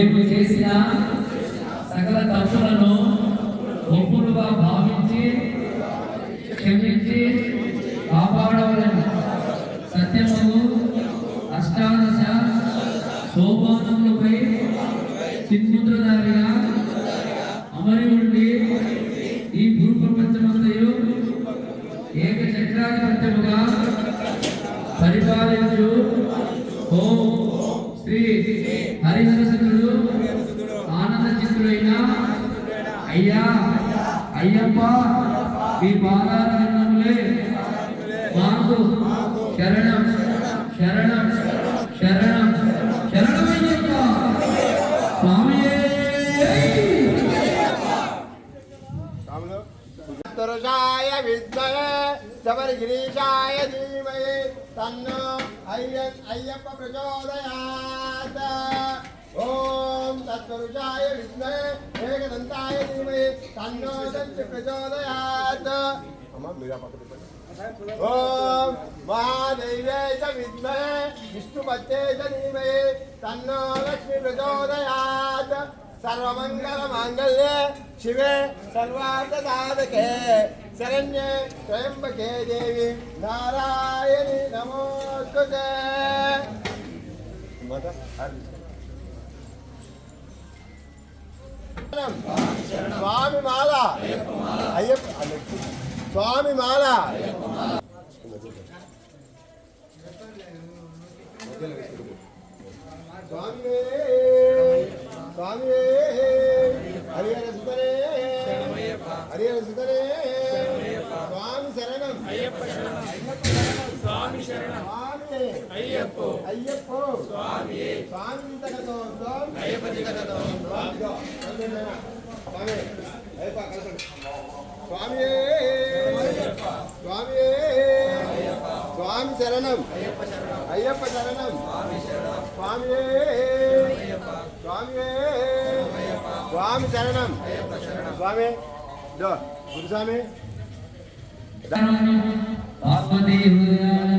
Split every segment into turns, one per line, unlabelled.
మేము చేసిన సకల తప్పులను ఒప్పులుగా భావించి క్షమించి కాపాడవలను. సత్యము అష్టాదశ సోపానములపై చిన్ముద్రదారిగా అమరి ఉండి ఈ భూప్రపంచమంతయు ఏక చక్రాధిపత్యముగా పరిపాలించు. ఓం అయ్యా అయ్యప్ప మీ పాదారములే మాకు శరణం శరణం శరణం శరణమయ్యప్ప. స్వామియే.
పురుషాయ విద్మహే శబరిగిరీశాయ ధీమహి. తన్నో అయ్యన్ అయ్యప్ప ప్రచోదయాత్. ఓం తత్పురుషాయ విద్మే ఏకదంతాయ ధీమహి తన్నో దంతి ప్రచోదయాత్. అమ్మ మీరా పక్కన ఓం మహాదేవే చ విద్మే విష్ణుపత్తే చ ధీమహి తన్నో లక్ష్మి ప్రచోదయాత్. సర్వమంగళ మాంగళ్యే శివే సర్వార్థ సాధకే శరణ్యే త్రయంబకే దేవి నారాయణి నమోస్తుతే. స్వామి మాల అయ్యప్ప స్వామి మాల స్వామి స్వామి హరిహర సుతనే హరిహర సుతనే స్వామి శరణం స్వామి అయ్యప్ప. అయ్యప్ప స్వామి. స్వామి తగతో అయ్యప్ప దిగతో స్వామి స్వామి అయ్యప్ప. కలసండి స్వామి స్వామి స్వామి శరణం. అయ్యప్ప శరణం. స్వామి స్వామి స్వామి శరణం. స్వామి దో గురుస్వామి.
వాసుదేవానందం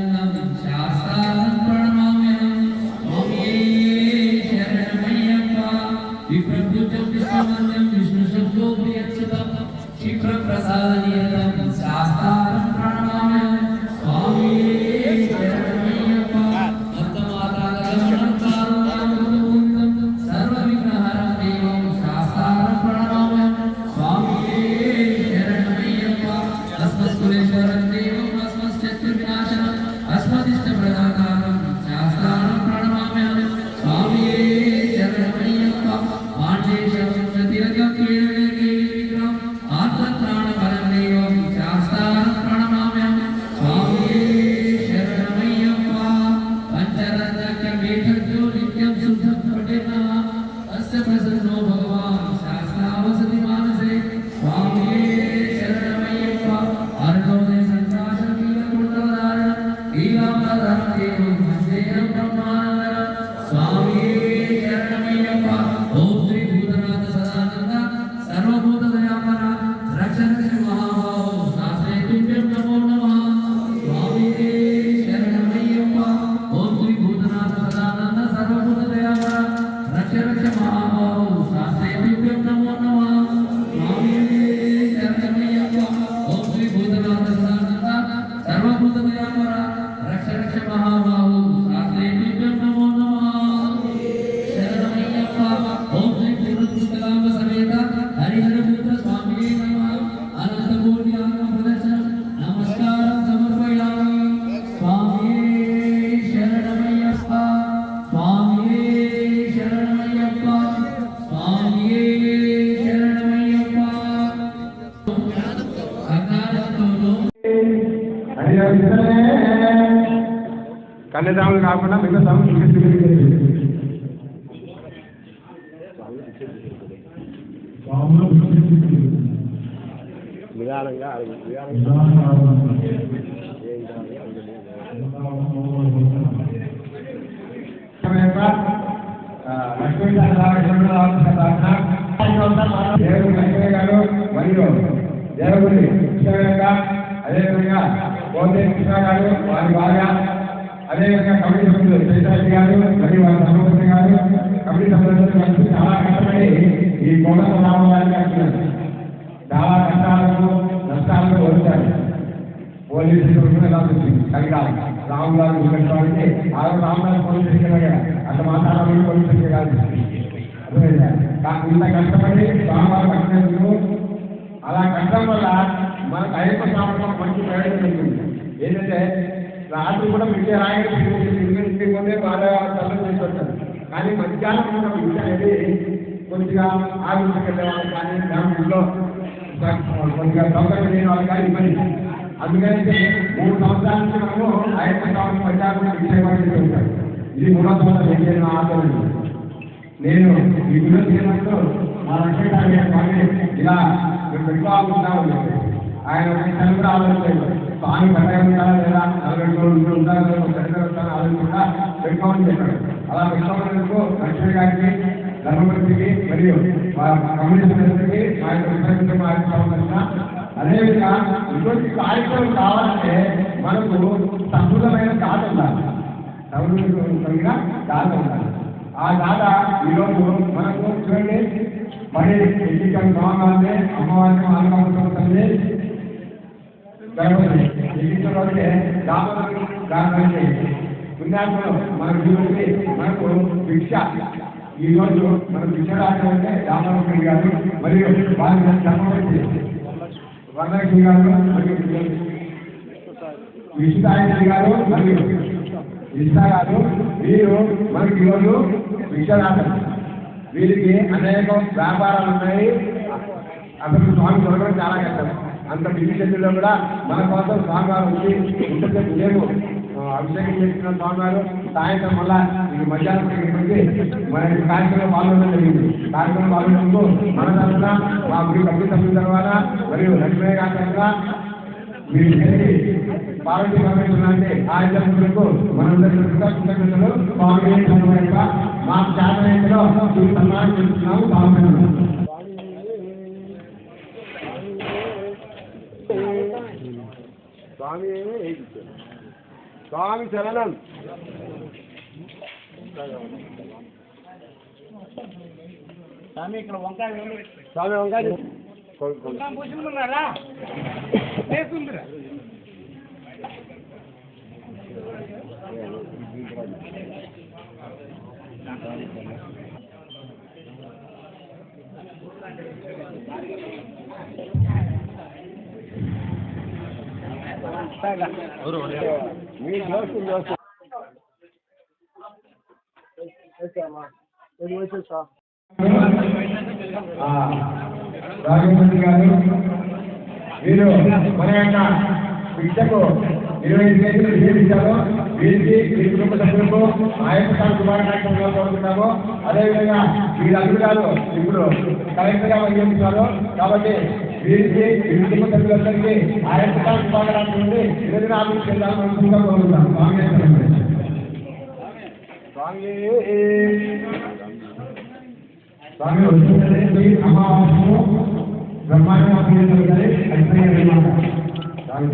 కాకుండా మిగతా
నిదానంగా
గారు మరియు కృష్ణ అదేవిధంగా పోతే కృష్ణ గారు వారి భార్య అదేవిధంగా కమిటీ సభ్యులు శేషాద్రి గారు మరియు వారి సర్వపతి గారు
కమిటీ సభ్యులతో కలిసి చాలా కష్టపడి ఈ కోటకు రావడానికి వచ్చినారు చాలా కష్టాలకు నష్టాలకు వచ్చారు పోలీసు ఎలా వచ్చింది? కలిగాలి రాము గారు చూపెట్టుకోవాలంటే ఆ రోజు రాము గారు పోలీసు స్టేషన్ అట్లా మాట్లాడాలని పోలీసు స్టేషన్ కాదు. ఇంత కష్టపడి రామాలు కట్టినందుకు అలా కట్టడం వల్ల మనకు అయ్యప్ప స్వామి మంచి ప్రయోజనం ఏంటంటే రాత్రి కూడా మిగతా రాయడం ఇంటికి పోతే బాగా తల్లి చేసుకుంటారు కానీ మధ్యాహ్నం ఉన్న విద్య అనేది కొద్దిగా ఆలోచనకి వాళ్ళు కానీ గ్రామంలో కొద్దిగా సౌకర్యం లేని వాళ్ళు కానీ ఇబ్బంది. అందుకని మూడు సంవత్సరాల నుంచి మనము అయ్యప్ప స్వామి మధ్యాహ్నం విజయవాడ ఉంటారు. ఇది మూడో సంవత్సరం ఏం ఆదరణ నేను ఈ గుడిలో తిరిగినప్పుడు మా లక్ష్మీ స్వామి ఇలా మేము పెట్టుకోవాలనుకుంటాము ఆయన తను కూడా ఆలోచించారు స్వామి పండగ ఉంటారా లేదా? నలభై రోజులు ఆలోచించకుండా పెట్టుకోమని చెప్పాడు అలా పెట్టుకోవడానికి లక్ష్మీ గారికి మరియు కమ్యూనిస్ట్ మా యొక్క అదేవిధంగా ఇటువంటి కార్యక్రమం కావాలంటే మనకు సంపూర్ణమైన దాత ఉండాలి. సంపూర్ణమైన దాత ఉండాలి. ఆ దాత ఈరోజు మనకు చూడండి. మరి ఎన్నికలు స్వామి అమ్మవారికి ఆనందపడుతుంది గణపతి ఎన్నికలోనే దామోదరుడు దాని పుణ్యాత్మలు మన జీవుడికి మనకు భిక్ష ఈ రోజు మన భిక్ష దామోదరుడు గారు మరియు వారి సంబంధించి వరలక్ష్మి గారు మరియు విష్ణారెడ్డి గారు మరియు విష్ణా గారు వీరు మనకి ఈరోజు విషయాలు వీరికి అనేక వ్యాపారాలు ఉన్నాయి. అసలు స్వామి దొరకడం చాలా కష్టం. అంత బిజీ షెడ్యూల్లో కూడా మన కోసం స్వామివారు వచ్చి ఇంతసేపు ఉదయం అభిషేకం చేసిన స్వామివారు సాయంత్రం వల్ల ఇది మధ్యాహ్నం మన కార్యక్రమం పాల్గొనడం జరిగింది. కార్యక్రమం పాల్గొన్నందుకు మన తరఫున మా గుడి కమిటీ సభ్యుల తర్వాత మరియు లక్ష్మీ గారి తరఫున మీరు చేసి పార్టీ అంటే ఆయన ముందుకు మనందరి కృతజ్ఞతలు. స్వామి మా శాసనంలో ఈ సన్మానం చేస్తున్నాము స్వామి
స్వామి స్వామి శరణం.
స్వామి ఇక్కడ వంకాయ
స్వామి వంకాయ
పూసుకున్నారా లేకుందిరా
మీరు దోస్తుంది
గారు వీరు మన యొక్క విద్యకు ఇరవై ఐదు కేజీలు వీరికి మీ కుటుంబ సభ్యులకు ఆయన సార్ శుభాకాంక్షలు కోరుతున్నాము అదేవిధంగా వీరందరూ గారు ఇప్పుడు కలెక్టర్గా పనిచేస్తున్నారు కాబట్టి వీరికి వీరి కుటుంబ సభ్యులందరికీ ఆయన సార్ శుభాకాంక్షలు నుండి ఇరవై నాలుగు జిల్లాలు మనసుగా కోరుతున్నాం స్వామి
స్వామి
స్వామి వచ్చిందంటే అమావాస్యము బ్రహ్మాండ అయిపోయింది స్వామి